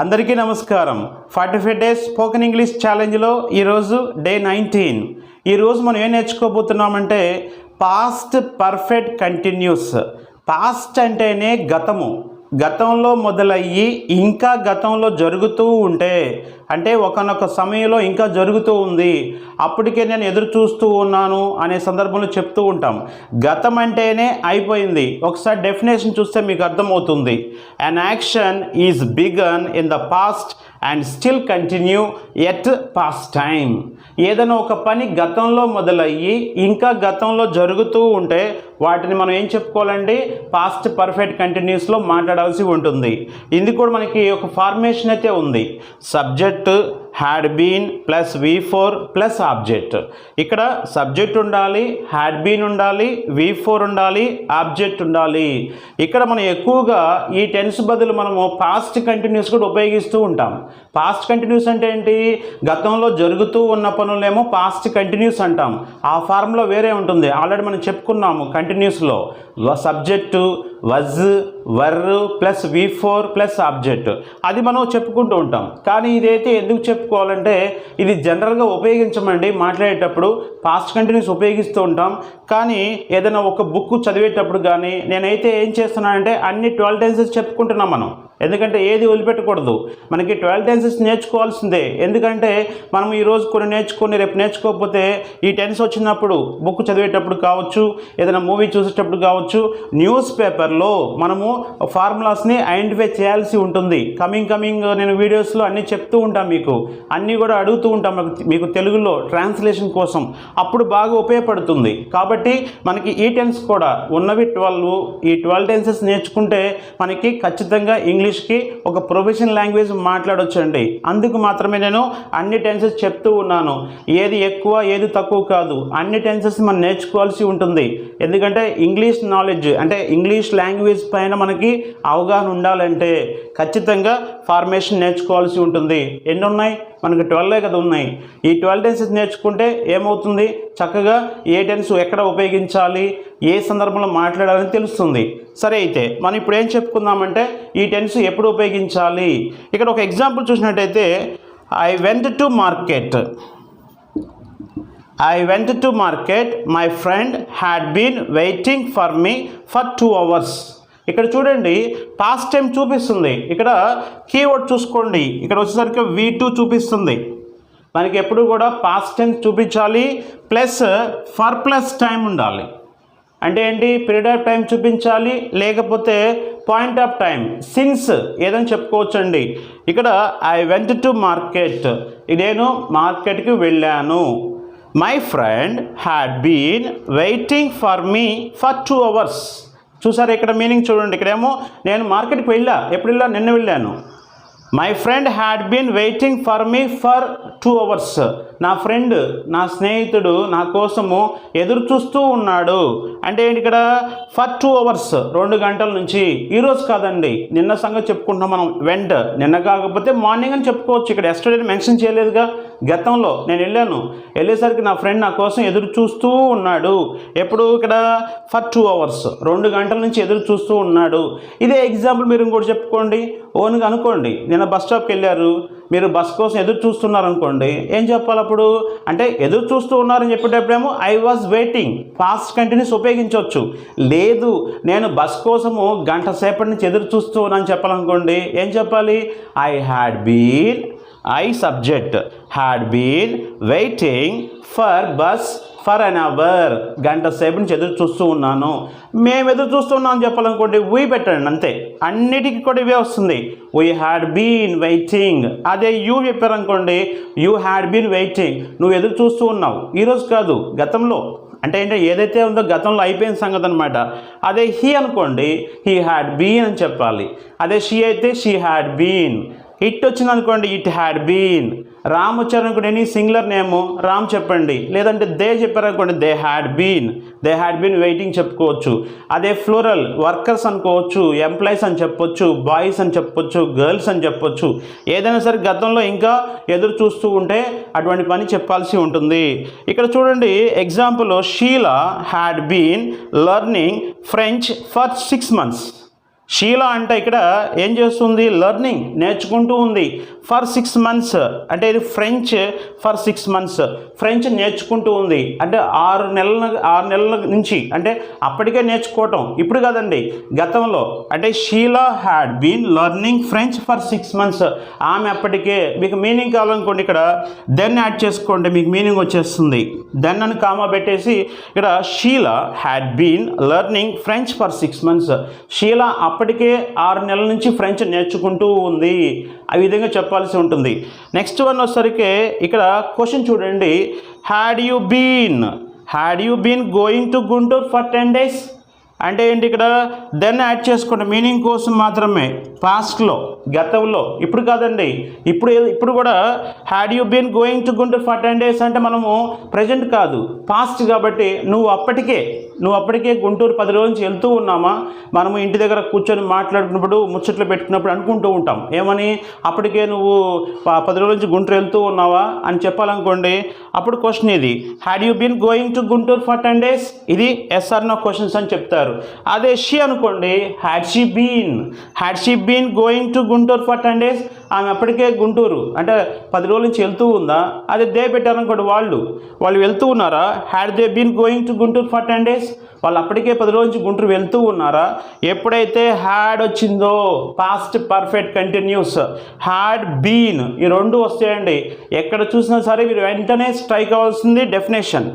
అందరికీ నమస్కారం. Forty five days spoken English ఛాలెంజ్లో ఈరోజు డే నైన్టీన్. ఈరోజు మనం ఏం నేర్చుకోబోతున్నామంటే పాస్ట్ పర్ఫెక్ట్ కంటిన్యూస్. పాస్ట్ అంటేనే గతము. గతంలో మొదలయ్యి ఇంకా గతంలో జరుగుతూ ఉంటే అంటే ఒకనొక సమయంలో ఇంకా జరుగుతూ ఉంది. అప్పటికే నేను ఎదురు చూస్తూ ఉన్నాను అనే సందర్భంలో చెప్తూ ఉంటాం. గతం అంటేనే అయిపోయింది. ఒకసారి డెఫినేషన్ చూస్తే మీకు అర్థమవుతుంది. An action is begun in the past and still continue at past time ఏదైనా ఒక పని గతంలో మొదలయ్యి ఇంకా గతంలో జరుగుతూ ఉంటే వాటిని మనం ఏం చెప్పుకోవాలండి? పాస్ట్ పర్ఫెక్ట్ కంటిన్యూస్లో మాట్లాడాల్సి ఉంటుంది. ఇది కూడా మనకి ఒక ఫార్మేషన్ అయితే ఉంది. Subject had been plus V four plus object ఇక్కడ సబ్జెక్ట్ ఉండాలి హ్యాడ్ బీన్ ఉండాలి వి ఫోర్ ఉండాలి ఆబ్జెక్ట్ ఉండాలి. ఇక్కడ మనం ఎక్కువగా ఈ టెన్స్ బదులు మనము పాస్ట్ కంటిన్యూస్ కూడా ఉపయోగిస్తూ ఉంటాం. పాస్ట్ కంటిన్యూస్ అంటే ఏంటి? గతంలో జరుగుతూ ఉన్న పనులేమో పాస్ట్ కంటిన్యూస్ అంటాం. ఆ ఫార్ములా వేరే ఉంటుంది. ఆల్రెడీ మనం చెప్పుకున్నాము కంటిన్యూస్లో subject was were plus V four plus object అది మనం చెప్పుకుంటూ ఉంటాం. కానీ ఇదైతే ఎందుకు చెప్పుకోవాలంటే ఇది జనరల్గా ఉపయోగించమండి. మాట్లాడేటప్పుడు పాస్ట్ కంటిన్యూస్ ఉపయోగిస్తూ ఉంటాం. కానీ ఏదైనా ఒక బుక్ చదివేటప్పుడు కానీ నేనైతే ఏం చేస్తున్నానంటే అన్ని ట్వెల్వ్ టెన్సెస్ చెప్పుకుంటున్నాం మనం. ఎందుకంటే ఏది వదిలిపెట్టకూడదు. మనకి ట్వెల్వ్ టెన్సెస్ నేర్చుకోవాల్సిందే. ఎందుకంటే మనం ఈరోజు కొన్ని నేర్చుకొని రేపు నేర్చుకోకపోతే ఈ టెన్స్ వచ్చినప్పుడు బుక్ చదివేటప్పుడు కావచ్చు ఏదైనా మూవీ చూసేటప్పుడు కావచ్చు న్యూస్ పేపర్లో మనము ఫార్ములాస్ని ఐడెంటిఫై చేయాల్సి ఉంటుంది. కమింగ్ కమింగ్ నేను వీడియోస్లో అన్నీ చెప్తూ ఉంటాను మీకు. అన్నీ కూడా అడుగుతూ ఉంటాం మీకు- తెలుగులో ట్రాన్స్లేషన్ కోసం. అప్పుడు బాగా ఉపయోగపడుతుంది. కాబట్టి మనకి ఈ టెన్స్ కూడా ఉన్నవి ట్వెల్వ్ ఈ ట్వెల్వ్ టెన్సెస్ నేర్చుకుంటే మనకి ఖచ్చితంగా ఇంగ్లీష్ ఇంగ్లీష్కి ఒక ప్రొఫెషనల్ లాంగ్వేజ్ మాట్లాడొచ్చండి. అందుకు మాత్రమే నేను అన్ని టెన్సెస్ చెప్తూ ఉన్నాను. ఏది ఎక్కువ ఏది తక్కువ కాదు. అన్ని టెన్సెస్ మనం నేర్చుకోవాల్సి ఉంటుంది. ఎందుకంటే ఇంగ్లీష్ నాలెడ్జ్ అంటే ఇంగ్లీష్ లాంగ్వేజ్ పైన మనకి అవగాహన ఉండాలంటే ఖచ్చితంగా ఫార్మేషన్ నేర్చుకోవాల్సి ఉంటుంది. ఎన్ని ఉన్నాయి మనకి ట్వెల్వే కదా ఉన్నాయి. ఈ ట్వెల్వ్ టెన్సెస్ నేర్చుకుంటే ఏమవుతుంది? చక్కగా ఏ టెన్స్ ఎక్కడ ఉపయోగించాలి? ఏ సందర్భంలో మాట్లాడాలని తెలుస్తుంది. సరే అయితే మనం ఇప్పుడు ఏం చెప్పుకుందామంటే ఈ టెన్స్ ఎప్పుడు ఉపయోగించాలి? ఇక్కడ ఒక ఎగ్జాంపుల్ చూసినట్టయితే I went to market I went to market my friend had been waiting for me for two hours ఇక్కడ చూడండి పాస్ట్ టైం చూపిస్తుంది. ఇక్కడ కీవర్డ్ చూసుకోండి. ఇక్కడ వచ్చేసరికి వి టూ చూపిస్తుంది. మనకి ఎప్పుడు కూడా పాస్ట్ టైం చూపించాలి ప్లస్ ఫర్ ప్లస్ టైం ఉండాలి. అంటే ఏంటి? పీరియడ్ ఆఫ్ టైం చూపించాలి లేకపోతే పాయింట్ ఆఫ్ టైం సిన్స్ ఏదని చెప్పుకోవచ్చండి. ఇక్కడ ఐ వెంట్ టు మార్కెట్ నేను మార్కెట్కి వెళ్ళాను. My friend had been waiting for me for two hours చూసారు ఇక్కడ మీనింగ్ చూడండి. ఇక్కడేమో నేను మార్కెట్కి వెళ్ళా. ఎప్పుడు వెళ్ళా? నిన్న వెళ్ళాను. My friend had been waiting for me for two hours నా ఫ్రెండ్ నా స్నేహితుడు నా కోసము ఎదురు చూస్తూ ఉన్నాడు. అంటే ఏంటి ఇక్కడ? ఫర్ టూ అవర్స్ రెండు గంటల నుంచి. ఈరోజు కాదండి. నిన్న సంగతి చెప్పుకుంటున్నాం మనం. వెంట. నిన్న కాకపోతే మార్నింగ్ అని చెప్పుకోవచ్చు. ఇక్కడ ఎస్టర్డే మెన్షన్ చేయలేదుగా. గతంలో నేను వెళ్ళాను. వెళ్ళేసరికి నా ఫ్రెండ్ నా కోసం ఎదురు చూస్తూ ఉన్నాడు. ఎప్పుడు ఇక్కడ ఫర్ టూ అవర్స్ రెండు గంటల నుంచి ఎదురు చూస్తూ ఉన్నాడు. ఇదే ఎగ్జాంపుల్ మీరు ఇంకోటి చెప్పుకోండి. ఓన్గా అనుకోండి నిన్న బస్ స్టాప్కి వెళ్ళారు. మీరు బస్ కోసం ఎదురు చూస్తున్నారు అనుకోండి ఏం చెప్పాలి అప్పుడు? అంటే ఎదురు చూస్తూ ఉన్నారని చెప్పేటప్పుడేమో I was waiting past continuous ఉపయోగించవచ్చు. లేదు నేను బస్ కోసము గంట సేపటి నుంచి ఎదురు చూస్తూ ఉన్నాను చెప్పాలనుకోండి ఏం చెప్పాలి? I had been I subject had been waiting for bus for an hour గంట సేపు నుంచి ఎదురు చూస్తూ ఉన్నాను. మేము ఎదురు చూస్తున్నాం అని చెప్పాలనుకోండి వీ పెట్టండి అంతే. అన్నిటికీ కూడా ఇవే వస్తుంది. వీ హ్యాడ్ బీన్ వెయిటింగ్ అదే యూ చెప్పారనుకోండి యూ హ్యాడ్ బీన్ వెయిటింగ్ నువ్వు ఎదురు చూస్తూ ఉన్నావు. ఈరోజు కాదు గతంలో. అంటే ఏంటంటే ఏదైతే ఉందో గతంలో అయిపోయిన సంగతి అనమాట అదే హీ అనుకోండి హీ హ్యాడ్ బీన్ అని చెప్పాలి. అదే షీ అయితే షీ హ్యాడ్ బీన్ ఇట్ వచ్చింది అనుకోండి ఇట్ హ్యాడ్ బీన్ రామ్ వచ్చారు అనుకోండి ఎనీ సింగులర్ నేము రామ్ చెప్పండి. లేదంటే దే చెప్పారనుకోండి they had been they had been waiting చెప్పుకోవచ్చు. అదే ఫ్లోరల్ వర్కర్స్ అనుకోవచ్చు ఎంప్లాయీస్ అని చెప్పొచ్చు బాయ్స్ అని చెప్పొచ్చు గర్ల్స్ అని చెప్పొచ్చు. ఏదైనా సరే గతంలో ఇంకా ఎదురు చూస్తూ ఉంటే అటువంటి పని చెప్పాల్సి ఉంటుంది. ఇక్కడ చూడండి example Sheela had been learning French for six months Sheela అంటే ఇక్కడ ఏం చేస్తుంది? లెర్నింగ్ నేర్చుకుంటూ ఉంది. ఫర్ సిక్స్ మంత్స్ అంటే ఇది French for six months French నేర్చుకుంటూ ఉంది. అంటే ఆరు నెలల ఆరు నెలల నుంచి అంటే అప్పటికే నేర్చుకోవటం. ఇప్పుడు కాదండి గతంలో అంటే Sheela had been learning French for six months ఆమె అప్పటికే మీకు మీనింగ్ కావాలనుకోండి ఇక్కడ దెన్ యాడ్ చేసుకోండి మీకు మీనింగ్ వచ్చేస్తుంది. దెన్ అని కామా పెట్టేసి ఇక్కడ Sheela had been learning French for six months Sheela అప్పటికే ఆరు నెలల నుంచి ఫ్రెంచ్ నేర్చుకుంటూ ఉంది. ఆ విధంగా చెప్పాల్సి ఉంటుంది. నెక్స్ట్ వన్ వచ్చేసరికి ఇక్కడ క్వశ్చన్ చూడండి. Had you been had you been going to Guntur for ten days అంటే ఏంటి ఇక్కడ? దెన్ యాడ్ చేసుకోండి. మీనింగ్ కోసం మాత్రమే. పాస్ట్లో గతంలో. ఇప్పుడు కాదండి. ఇప్పుడు ఏదో- ఇప్పుడు కూడా had you been going to Guntur for ten days అంటే మనము ప్రజెంట్ కాదు. పాస్ట్ కాబట్టి నువ్వు అప్పటికే నువ్వు అప్పటికే గుంటూరు పది రోజుల నుంచి వెళ్తూ ఉన్నామా? మనము ఇంటి దగ్గర కూర్చొని మాట్లాడుకున్నప్పుడు ముచ్చట్లు పెట్టుకున్నప్పుడు అనుకుంటూ ఉంటాం. ఏమని? అప్పటికే నువ్వు పది రోజుల నుంచి గుంటూరు వెళ్తూ ఉన్నావా? అని చెప్పాలనుకోండి అప్పుడు క్వశ్చన్ ఇది had you been going to Guntur for ten days ఇది ఎస్ఆర్ నో క్వశ్చన్స్ అని చెప్తారు. అదే షీ అనుకోండి had she been had she been going to Guntur for ten days ఆమె అప్పటికే గుంటూరు అంటే పది రోజుల నుంచి వెళ్తూ ఉందా? అదే దే పెట్టారనుకోండి వాళ్ళు. వాళ్ళు వెళ్తూ ఉన్నారా? Had they been going to Guntur for ten days వాళ్ళు అప్పటికే పది రోజుల నుంచి గుంటూరు వెళ్తూ ఉన్నారా? ఎప్పుడైతే హ్యాడ్ వచ్చిందో past perfect continuous had been ఈ రెండు వస్తాయండి. ఎక్కడ చూసినా సరే మీరు వెంటనే స్ట్రైక్ అవ్వాల్సింది డెఫినేషన్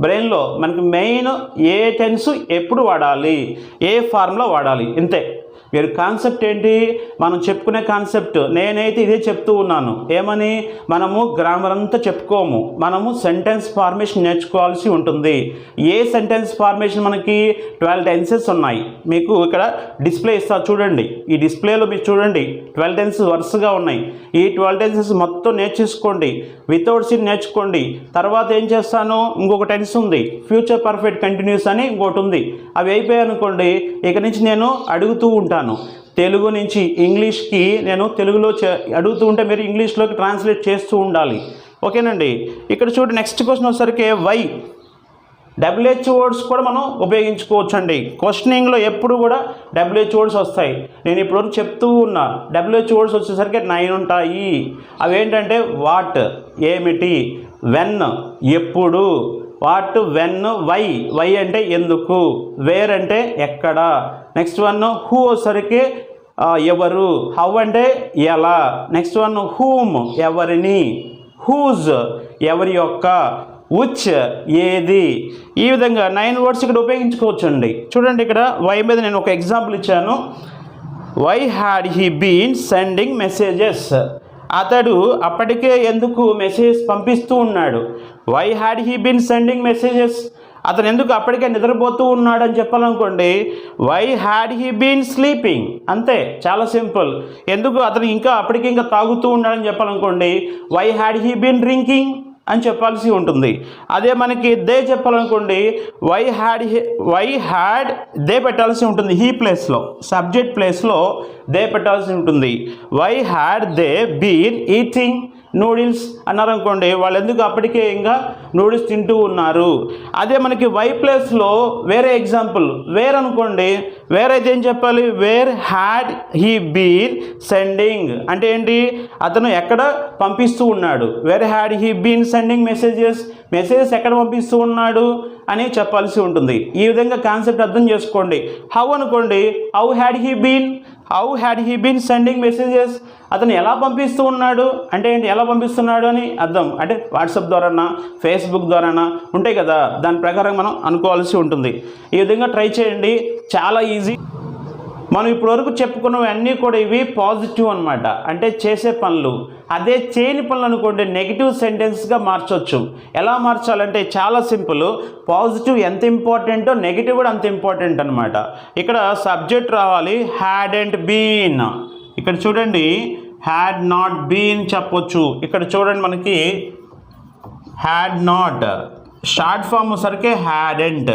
బ్రెయిన్లో మనకి మెయిన్ ఏ టెన్స్ ఎప్పుడు వాడాలి? ఏ ఫార్ములా వాడాలి? ఇంతే. మీరు కాన్సెప్ట్ ఏంటి? మనం చెప్పుకునే కాన్సెప్ట్ నేనైతే ఇదే చెప్తూ ఉన్నాను. ఏమని? మనము గ్రామర్ అంతా చెప్పుకోము. మనము సెంటెన్స్ ఫార్మేషన్ నేర్చుకోవాల్సి ఉంటుంది. ఏ సెంటెన్స్ ఫార్మేషన్ మనకి? ట్వెల్వ్ టెన్సెస్ ఉన్నాయి. మీకు ఇక్కడ డిస్ప్లే ఇస్తా చూడండి. ఈ డిస్ప్లేలో మీరు చూడండి. ట్వెల్వ్ టెన్సెస్ వరుసగా ఉన్నాయి. ఈ ట్వెల్వ్ టెన్సెస్ మొత్తం నేర్చేసుకోండి. వితౌట్ సీన్ నేర్చుకోండి. తర్వాత ఏం చేస్తాను? ఇంకొక టెన్స్ ఉంది. ఫ్యూచర్ పర్ఫెక్ట్ కంటిన్యూస్ అని ఇంకోటి ఉంది. అవి అయిపోయాయి అనుకోండి ఇక నుంచి నేను అడుగుతూ ఉంటాను. తెలుగు నుంచి ఇంగ్లీష్కి నేను తెలుగులో చే- అడుగుతూ ఉంటే మీరు ఇంగ్లీష్లోకి ట్రాన్స్లేట్ చేస్తూ ఉండాలి. ఓకేనండి? ఇక్కడ చూడు నెక్స్ట్ క్వశ్చన్ వచ్చేసరికి వై. డబ్ల్యూహెచ్ వర్డ్స్ కూడా మనం ఉపయోగించుకోవచ్చు అండి క్వశ్చనింగ్లో ఎప్పుడు కూడా డబ్ల్యూహెచ్ వర్డ్స్ వస్తాయి. నేను ఇప్పుడు చెప్తూ ఉన్నా. డబ్ల్యూహెచ్ వర్డ్స్ వచ్చేసరికి నైన్ ఉంటాయి. అవేంటంటే వాట్ ఏమిటి వెన్ ఎప్పుడు వాట్ వెన్ వై. వై అంటే ఎందుకు? వేర్ అంటే ఎక్కడ? నెక్స్ట్ వన్ హూ వచ్చేసరికి ఎవరు? హౌ అంటే ఎలా? నెక్స్ట్ వన్ హూమ్ ఎవరిని? హూజ్ ఎవరి యొక్క? ఉచ్ ఏది? ఈ విధంగా నైన్ వర్డ్స్ ఇక్కడ ఉపయోగించుకోవచ్చు అండి చూడండి ఇక్కడ వై మీద నేను ఒక ఎగ్జాంపుల్ ఇచ్చాను. Why had he been sending messages అతడు అప్పటికే ఎందుకు మెసేజ్ పంపిస్తూ ఉన్నాడు? Why had he been sending messages అతను ఎందుకు అప్పటికే నిద్రపోతూ ఉన్నాడని చెప్పాలనుకోండి why had he been sleeping అంతే చాలా సింపుల్. ఎందుకు అతను ఇంకా అప్పటికే ఇంకా తాగుతూ ఉన్నాడని చెప్పాలనుకోండి why had he been drinking అని చెప్పాల్సి ఉంటుంది. అదే మనకి they చెప్పాలనుకోండి why had why had they పెట్టాల్సి ఉంటుంది హీ ప్లేస్లో సబ్జెక్ట్ ప్లేస్లో దే పెట్టాల్సి ఉంటుంది. Why had they been eating noodles అన్నారనుకోండి వాళ్ళు ఎందుకు అప్పటికే ఇంకా నూడిల్స్ తింటూ ఉన్నారు? అదే మనకి వై ప్లేస్లో వేరే ఎగ్జాంపుల్ వేర్ అనుకోండి వేర్ అయితే ఏం చెప్పాలి? Where had he been sending. అంటే ఏంటి? అతను ఎక్కడ పంపిస్తూ ఉన్నాడు? Where had he been sending messages messages ఎక్కడ పంపిస్తూ ఉన్నాడు అని చెప్పాల్సి ఉంటుంది. ఈ విధంగా కాన్సెప్ట్ అర్థం చేసుకోండి. హౌ అనుకోండి how had he been? How had he been sending messages అతను ఎలా పంపిస్తూ ఉన్నాడు? అంటే ఏంటి? ఎలా పంపిస్తున్నాడు అని అర్థం. అంటే వాట్సాప్ ద్వారానా? ఫేస్బుక్ ద్వారానా? ఉంటాయి కదా. దాని ప్రకారం మనం అనుకోవాల్సి ఉంటుంది. ఈ విధంగా ట్రై చేయండి. చాలా ఈజీ. మనం ఇప్పటివరకు చెప్పుకున్నవన్నీ కూడా ఇవి పాజిటివ్ అనమాట అంటే చేసే పనులు. అదే చేయని పనులు అనుకోండి నెగిటివ్ సెంటెన్స్గా మార్చవచ్చు ఎలా మార్చాలంటే చాలా సింపుల్ పాజిటివ్ ఎంత ఇంపార్టెంటో నెగిటివ్ కూడా అంత ఇంపార్టెంట్ అనమాట ఇక్కడ సబ్జెక్ట్ రావాలి హ్యాడ్ అండ్ బీన్ ఇక్కడ చూడండి హ్యాడ్ నాట్ బీన్ చెప్పొచ్చు. ఇక్కడ చూడండి మనకి హ్యాడ్ నాట్ షార్ట్ ఫామ్ సరికే హ్యాడ్ అండ్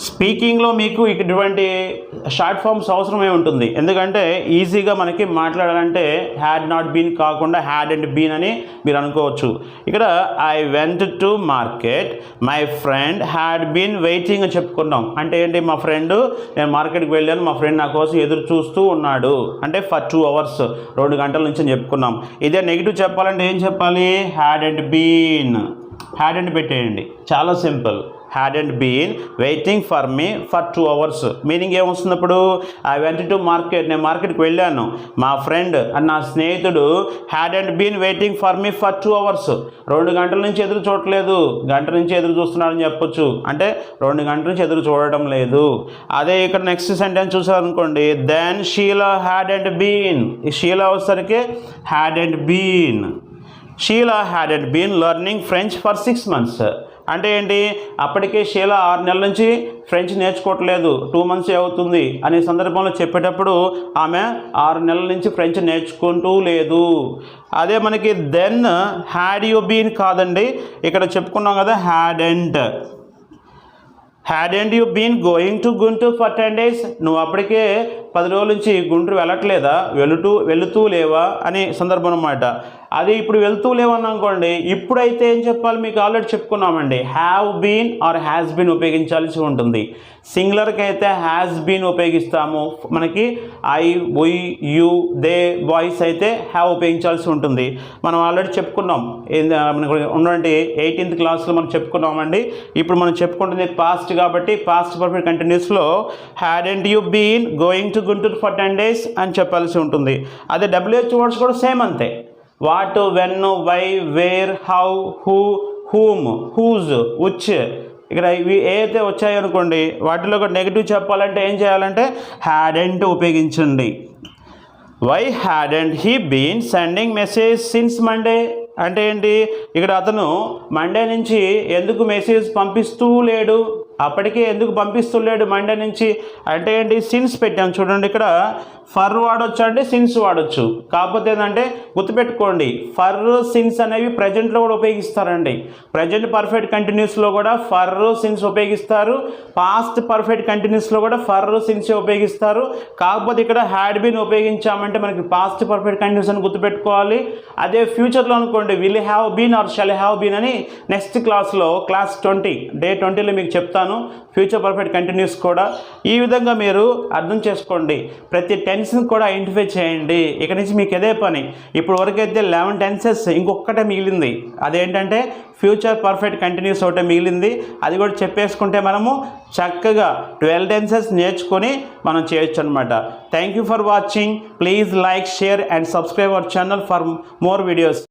స్పీకింగ్లో మీకు ఇటువంటి షార్ట్ ఫామ్స్ అవసరమే ఉంటుంది. ఎందుకంటే ఈజీగా మనకి మాట్లాడాలంటే హ్యాడ్ నాట్ బీన్ కాకుండా హ్యాడ్ అండ్ బీన్ అని మీరు అనుకోవచ్చు. ఇక్కడ I went to market my friend had been waiting అని చెప్పుకున్నాం. అంటే ఏంటి? మా ఫ్రెండ్ నేను మార్కెట్కి వెళ్ళాను మా ఫ్రెండ్ నా కోసం ఎదురు చూస్తూ ఉన్నాడు. అంటే ఫర్ టూ అవర్స్ రెండు గంటల నుంచి అని చెప్పుకున్నాం. ఇదే నెగిటివ్ చెప్పాలంటే ఏం చెప్పాలి? Hadn't been hadn't పెట్టేయండి. చాలా simple. Hadn't been waiting for me for two hours meaning ఏమొస్తున్నప్పుడు? I went to market నేను మార్కెట్కి వెళ్ళాను. మా ఫ్రెండ్ అండ్ నా స్నేహితుడు hadn't been waiting for me for two hours రెండు గంటల నుంచి ఎదురు చూడట్లేదు. గంట నుంచి ఎదురు చూస్తున్నాడని చెప్పొచ్చు. అంటే రెండు గంటల నుంచి ఎదురు చూడటం లేదు. అదే ఇక్కడ నెక్స్ట్ సెంటెన్స్ చూసారనుకోండి then Sheela hadn't been ఈ షీలా వచ్చేసరికి hadn't been Sheila hadn't been learning French for six months అంటే ఏంటి? అప్పటికే షీలా ఆరు నెలల నుంచి ఫ్రెంచ్ నేర్చుకోవట్లేదు. టూ మంత్స్ అవుతుంది? అనే సందర్భంలో చెప్పేటప్పుడు ఆమె ఆరు నెలల నుంచి ఫ్రెంచ్ నేర్చుకుంటూ లేదు. అదే మనకి దెన్ హ్యాడ్ యూ బీన్ కాదండి. ఇక్కడ చెప్పుకున్నాం కదా hadn't hadn't you been going to Guntur for ten days నువ్వు అప్పటికే పది రోజుల నుంచి గుంటూరు వెళ్ళట్లేదా? వెళుతూ వెళుతూ లేవా? అనే సందర్భం అన్నమాట. అది ఇప్పుడు వెళ్తూ లేవన్నానుకోండి ఇప్పుడైతే ఏం చెప్పాలి? మీకు already చెప్పుకున్నామండి. Have been or has been ఉపయోగించాల్సి ఉంటుంది. సింగులర్కి అయితే హ్యాస్ బీన్ ఉపయోగిస్తాము. మనకి I we you they boys అయితే హ్యావ్ ఉపయోగించాల్సి ఉంటుంది. మనం ఆల్రెడీ చెప్పుకున్నాం. మనకు ఉన్నటువంటి ఎయిటీన్త్ క్లాస్లో మనం చెప్పుకున్నామండి. ఇప్పుడు మనం చెప్పుకుంటుంది పాస్ట్ కాబట్టి past perfect కంటిన్యూస్లో hadn't you been going to Guntur for ten days అని చెప్పాల్సి ఉంటుంది. అదే డబ్ల్యూహెచ్ వర్డ్స్ కూడా సేమ్ అంతే. What when why where how who whom whose which ఇక్కడ ఇవి ఏదైతే వచ్చాయో అనుకోండి వాటిలో ఒక నెగిటివ్ చెప్పాలంటే ఏం చేయాలంటే హ్యాడ్ ఉపయోగించండి. Why had he been sending message since Monday అంటే ఏంటి? ఇక్కడ అతను మండే నుంచి ఎందుకు మెసేజ్ పంపిస్తూ లేడు? అప్పటికే ఎందుకు పంపిస్తులేడు మండే నుంచి? అంటే ఏంటి? సిన్స్ పెట్టాం. చూడండి ఇక్కడ. ఫర్ వాడొచ్చు అంటే సిన్స్ వాడొచ్చు. కాకపోతే ఏంటంటే గుర్తుపెట్టుకోండి ఫర్ సిన్స్ అనేవి ప్రజెంట్లో కూడా ఉపయోగిస్తారండి. ప్రజెంట్ పర్ఫెక్ట్ కంటిన్యూస్లో కూడా ఫర్ సిన్స్ ఉపయోగిస్తారు. పాస్ట్ పర్ఫెక్ట్ కంటిన్యూస్లో కూడా ఫర్ సిన్స్ ఉపయోగిస్తారు. కాకపోతే ఇక్కడ హ్యాడ్ బీన్ ఉపయోగించామంటే మనకి పాస్ట్ పర్ఫెక్ట్ కంటిన్యూస్ అని గుర్తుపెట్టుకోవాలి. అదే ఫ్యూచర్లో అనుకోండి will have been or shall have been అని నెక్స్ట్ క్లాస్లో క్లాస్ ట్వంటీ డే ట్వంటీలో మీకు చెప్తాను. ఫ్యూచర్ పర్ఫెక్ట్ కంటిన్యూస్ కూడా. ఈ విధంగా మీరు అర్థం చేసుకోండి. ప్రతి టెన్ టెన్స్ని కూడా ఐడెంటిఫై చేయండి. ఇక నుంచి మీకు అదే పని. ఇప్పుడు వరకైతే లెవెన్ టెన్సెస్ ఇంకొకటే మిగిలింది. అదేంటంటే ఫ్యూచర్ పర్ఫెక్ట్ కంటిన్యూస్ ఒకటే మిగిలింది. అది కూడా చెప్పేసుకుంటే మనము చక్కగా ట్వెల్వ్ టెన్సెస్ నేర్చుకొని మనం చేయొచ్చు అనమాట thank you for watching please like share and subscribe our channel for more videos